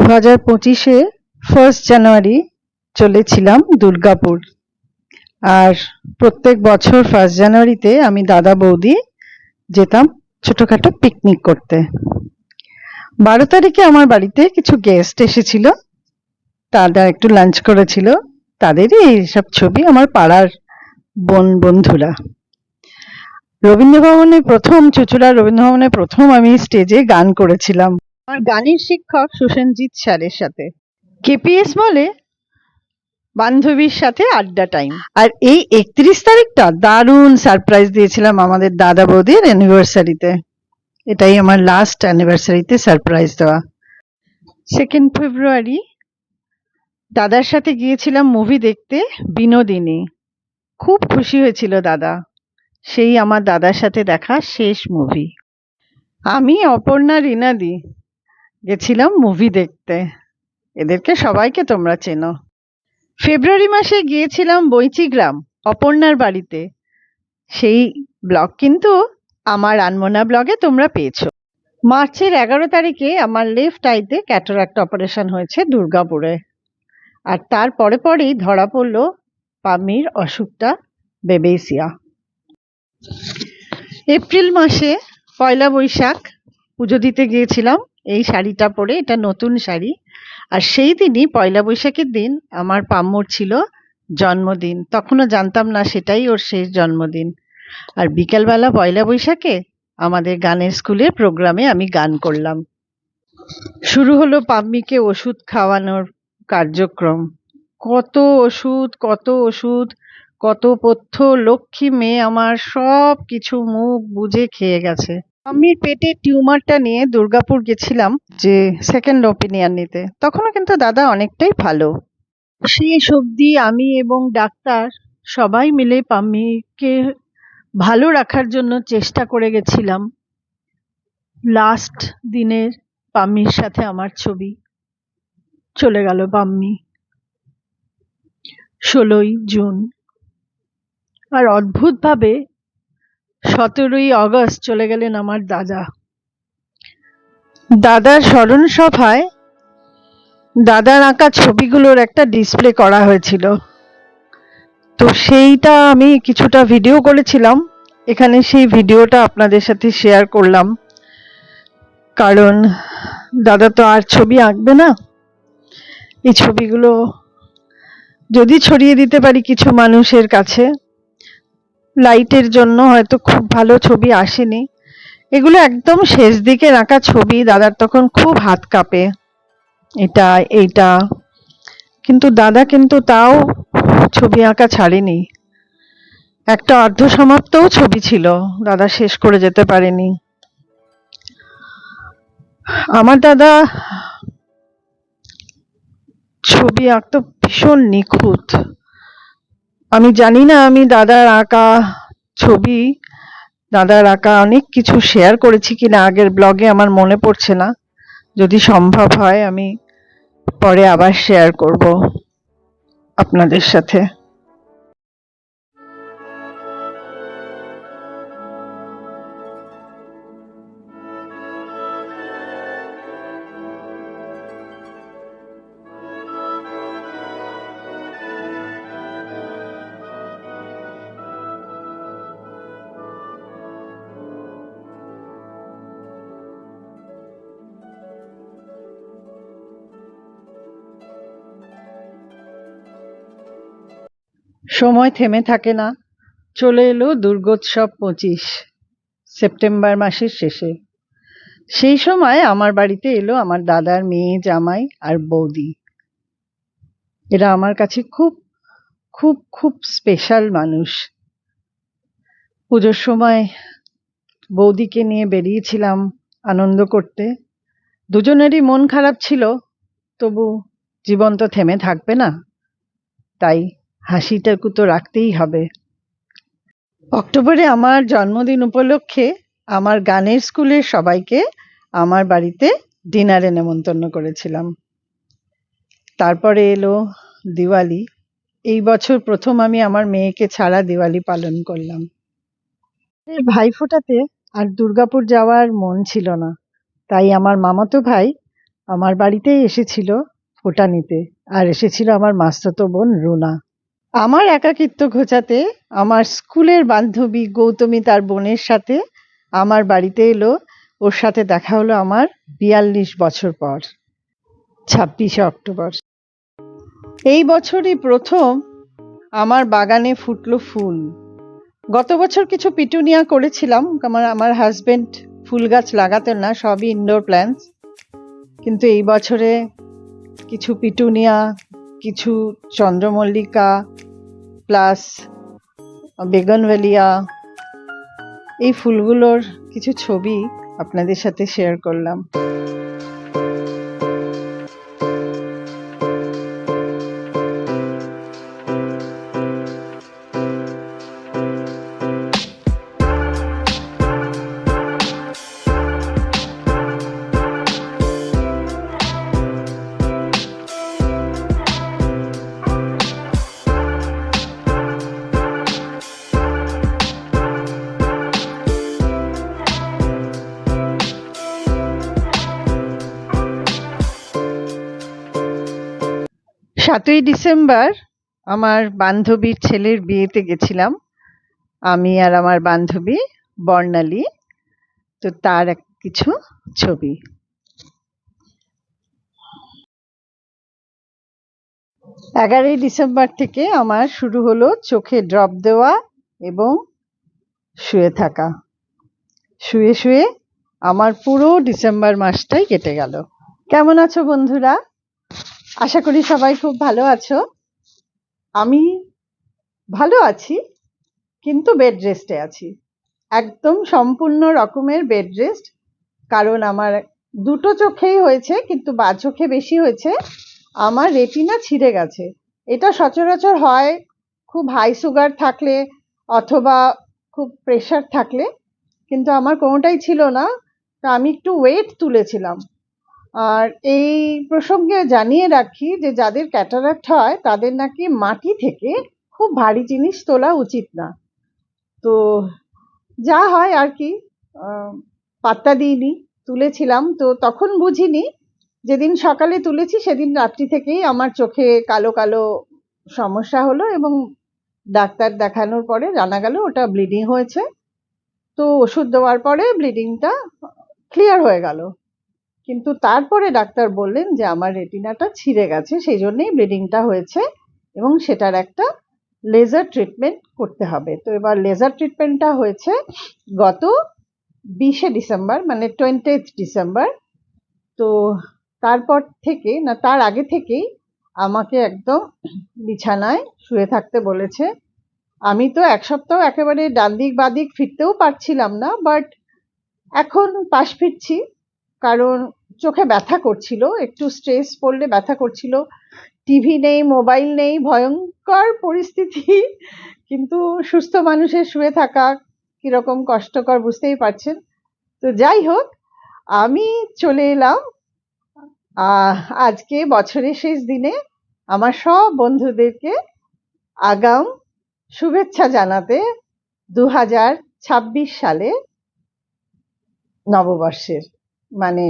দু হাজার পঁচিশে ফার্স্ট জানুয়ারি চলেছিলাম দুর্গাপুর। আর প্রত্যেক বছর ফার্স্ট জানুয়ারিতে আমি দাদা বৌদি যেতাম ছোটখাটো পিকনিক করতে। বারো তারিখে আমার বাড়িতে কিছু গেস্ট এসেছিল। তারা একটু লাঞ্চ করেছিল। তাদেরই এইসব ছবি আমার পাড়ার বোন বন্ধুরা। রবীন্দ্রভবনে প্রথম চুচুড়া রবীন্দ্রভবনে প্রথম আমি স্টেজে গান করেছিলাম। আমার গানের শিক্ষক সুসেনজিৎ স্যারের সাথে। কেপিএস মলে বান্ধবীর সাথে আড্ডা টাইম আর এই একত্রিশ তারিখটা দারুণ সারপ্রাইজ দিয়েছিলাম আমাদের দাদা বৌদির অ্যানিভার্সারিতে এটাই আমার লাস্ট অ্যানিভার্সারিতে সারপ্রাইজ দেওয়া। সেকেন্ড ফেব্রুয়ারি দাদার সাথে গিয়েছিলাম মুভি দেখতে বিনোদিনী। খুব খুশি হয়েছিল দাদা। সেই আমার দাদার সাথে দেখা শেষ মুভি আমি অপর্ণা রিনাদি। গেছিলাম মুভি দেখতে। এদেরকে সবাইকে তোমরা চেনো। ফেব্রুয়ারি মাসে গিয়েছিলাম বৈচিগ্রাম, অপর্ণার বাড়িতে। সেই ব্লগ কিন্তু আমার আনমোনা ব্লগে তোমরা পেয়েছ। মার্চের এগারো তারিখে আমার লেফট আইতে ক্যাটারাক্ট অপারেশন হয়েছে দুর্গাপুরে। আর তার পরে পরেই ধরা পড়ল পামির অসুখটা বেবেসিয়া। এপ্রিল মাসে পয়লা বৈশাখ, পুজো দিতে গিয়েছিলাম। এই শাড়িটা পরে, এটা নতুন শাড়ি। আর সেই দিনই পয়লা বৈশাখের দিন আমার পাম্মুর ছিল জন্মদিন। তখনও জানতাম না সেটাই ওর শেষ জন্মদিন। আর বিকেলবেলা পয়লা বৈশাখে আমাদের গানের স্কুলের প্রোগ্রামে আমি গান করলাম। শুরু হলো পাম্মিকে ওষুধ খাওয়ানোর কার্যক্রম। কত ওষুধ কত ওষুধ, কত পথ্য, লক্ষ্মী মেয়ে আমার সব কিছু মুখ বুঝে খেয়ে গেছে। আমির পেটে টিউমারটা নিয়ে দুর্গাপুর গেছিলাম যে সেকেন্ড ওপিনিয়ন নিতে। তখনও কিন্তু দাদা অনেকটাই ভালো। শেষ অবধি আমি এবং ডাক্তার সবাই মিলে পাম্মিকে ভালো রাখার জন্য চেষ্টা করে গেছিলাম। লাস্ট দিনের পাম্মির সাথে আমার ছবি। চলে গেল পাম্মি। ষোলোই জুন। আর অদ্ভুতভাবে সতেরোই আগস্ট চলে গেলেন আমার দাদা। দাদার স্মরণ সভায় দাদার আঁকা ছবিগুলোর একটা ডিসপ্লে করা হয়েছিল। তো সেইটা আমি কিছুটা ভিডিও করেছিলাম। এখানে সেই ভিডিওটা আপনাদের সাথে শেয়ার করলাম। কারণ দাদা তো আর ছবি আঁকবে না। এই ছবিগুলো যদি ছড়িয়ে দিতে পারি কিছু মানুষের কাছে লাইটের জন্য হয়তো খুব ভালো ছবি আসেনি। এগুলো একদম শেষ দিকে আঁকা ছবি, দাদার তখন খুব হাত কাঁপে। এটা, এইটা। কিন্তু দাদা কিন্তু তাও ছবি আঁকা ছাড়েনি। একটা অর্ধ সমাপ্তও ছবি ছিল, দাদা শেষ করে যেতে পারেনি। আমার দাদা ছবি আঁকতো ভীষণ নিখুঁত। আমি জানি না, আমি দাদার আঁকা ছবি, দাদার আঁকা অনেক কিছু শেয়ার করেছি কিনা, আগের ব্লগে আমার মনে পড়ছে না। যদি সম্ভব হয়, আমি পরে আবার শেয়ার করব আপনাদের সাথে। সময় থেমে থাকে না। চলে এলো দুর্গোৎসব পঁচিশ সেপ্টেম্বর মাসের শেষে। সেই সময় আমার বাড়িতে এলো আমার দাদার মেয়ে, জামাই আর বৌদি। এরা আমার কাছে খুব খুব খুব স্পেশাল মানুষ। পুজোর সময় বৌদিকে নিয়ে বেরিয়েছিলাম আনন্দ করতে। দুজনেরই মন খারাপ ছিল, তবু জীবন তো থেমে থাকবে না। তাই হাসিটাকু তো রাখতেই হবে। অক্টোবরে আমার জন্মদিন উপলক্ষে আমার গানের স্কুলের সবাইকে আমার বাড়িতে ডিনারে নেমন্তন্ন করেছিলাম। তারপরে এলো দিওয়ালি। এই বছর প্রথম আমি আমার মেয়েকে ছাড়া দিওয়ালি পালন করলাম। ভাইফোঁটাতে আর দুর্গাপুর যাওয়ার মন ছিল না। তাই আমার মামাতো ভাই আমার বাড়িতেই এসেছিল ফোটা নিতে। আর এসেছিল আমার মাস্তাতো বোন রুনা। আমার একাকিত্ব ঘোচাতে আমার স্কুলের বান্ধবী গৌতমী তার বোনের সাথে আমার বাড়িতে এলো। ওর সাথে দেখা হলো আমার বিয়াল্লিশ বছর পর, ছাব্বিশে অক্টোবর। এই বছরই প্রথম আমার বাগানে ফুটলো ফুল। গত বছর কিছু পিটুনিয়া করেছিলাম, আমার আমার হাজবেন্ড ফুল গাছ লাগাতেন না, সবই ইনডোর প্ল্যান্টস কিন্তু এই বছরে কিছু পিটুনিয়া কিছু চন্দ্রমল্লিকা প্লাস বেগনভেলিয়া এই ফুলগুলোর কিছু ছবি আপনাদের সাথে শেয়ার করলাম। সাতই ডিসেম্বর আমার বান্ধবীর ছেলের বিয়েতে গেছিলাম। আমি আর আমার বান্ধবী বর্ণালী। তো তার এক কিছু ছবি। এগারোই ডিসেম্বর থেকে আমার শুরু হলো চোখে ড্রপ দেওয়া এবং শুয়ে থাকা। শুয়ে শুয়ে আমার পুরো ডিসেম্বর মাসটাই কেটে গেল। কেমন আছো বন্ধুরা? আশা করি সবাই খুব ভালো আছো। আমি ভালো আছি, কিন্তু বেড রেস্টে আছি। একদম সম্পূর্ণ রকমের বেড রেস্ট কারণ আমার দুটো চোখেই হয়েছে, কিন্তু বা চোখে বেশি হয়েছে, আমার রেটিনা ছিঁড়ে গেছে। এটা সচরাচর হয় খুব হাই সুগার থাকলে অথবা খুব প্রেশার থাকলে, কিন্তু আমার কোনোটাই ছিল না। তা আমি একটু ওয়েট তুলেছিলাম। আর এই প্রসঙ্গে জানিয়ে রাখি যে যাদের ক্যাটারাক্ট হয়, তাদের নাকি মাটি থেকে খুব ভারী জিনিস তোলা উচিত না। তো যা হয় আর কি পাত্তা দিইনি, তুলেছিলাম। তো তখন বুঝিনি, যেদিন সকালে তুলেছি, সেদিন রাত্রি থেকেই আমার চোখে কালো কালো সমস্যা হলো এবং ডাক্তার দেখানোর পরে জানা গেল ওটা ব্লিডিং হয়েছে। তো ওষুধ দেওয়ার পরে ব্লিডিংটা ক্লিয়ার হয়ে গেল। কিন্তু তারপরে ডাক্তার বললেন যে আমার রেটিনাটা ছিঁড়ে গেছে সেই জন্যই ব্লিডিংটা হয়েছে এবং সেটার একটা লেজার ট্রিটমেন্ট করতে হবে। তো এবার লেজার ট্রিটমেন্টটা হয়েছে গত বিশে ডিসেম্বর মানে টোয়েন্টিথ ডিসেম্বর। তো তারপর থেকে, না তার আগে থেকেই আমাকে একদম বিছানায় শুয়ে থাকতে বলেছে। আমি তো এক সপ্তাহ একেবারে ডান দিক বাদিক ফিরতেও পারছিলাম না বাট এখন পাশ ফিরছি। কারণ চোখে ব্যথা করছিল, একটু স্ট্রেস পড়লে ব্যথা করছিল। টিভি নেই মোবাইল নেই, ভয়ঙ্কর পরিস্থিতি। কিন্তু সুস্থ মানুষের শুয়ে থাকা কীরকম কষ্টকর বুঝতেই পারছেন। তো যাই হোক, আমি চলে এলাম। আজকে বছরের শেষ দিনে আমার সব বন্ধুদেরকে আগাম শুভেচ্ছা জানাতে দু হাজার ছাব্বিশ সালে নববর্ষের। মানে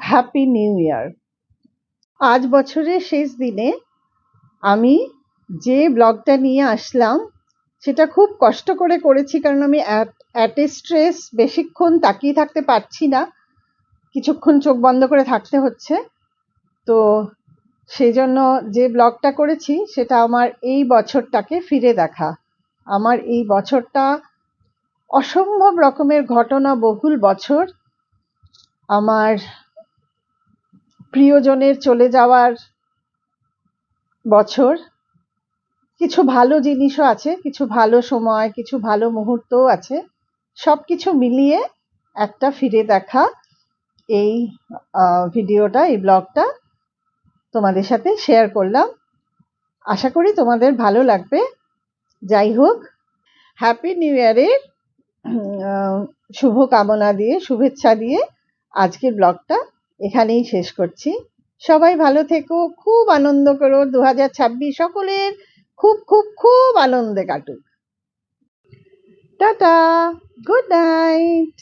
হ্যাপি নিউ ইয়ার আজ বছরের শেষ দিনে আমি যে ব্লগটা নিয়ে আসলাম, সেটা খুব কষ্ট করে করেছি কারণ আমি অ্যাট এ স্ট্রেস বেশিক্ষণ তাকিয়ে থাকতে পারছি না। কিছুক্ষণ চোখ বন্ধ করে থাকতে হচ্ছে। তো সেই জন্য যে ব্লগটা করেছি, সেটা আমার এই বছরটাকে ফিরে দেখা। আমার এই বছরটা অসম্ভব রকমের ঘটনা বহুল বছর আমার প্রিয়জনের চলে যাওয়ার বছর। কিছু ভালো জিনিসও আছে, কিছু ভালো সময়, কিছু ভালো মুহূর্তও আছে। সব কিছু মিলিয়ে একটা ফিরে দেখা এই ভিডিওটা, এই ব্লগটা তোমাদের সাথে শেয়ার করলাম। আশা করি তোমাদের ভালো লাগবে। যাই হোক হ্যাপি নিউ ইয়ারের শুভ কামনা দিয়ে, শুভেচ্ছা দিয়ে আজকের ব্লগটা এখানেই শেষ করছি। সবাই ভালো থেকো, খুব আনন্দ করো। দু হাজার ছাব্বিশ সকলের খুব খুব খুব আনন্দে কাটুক। Tata, good night.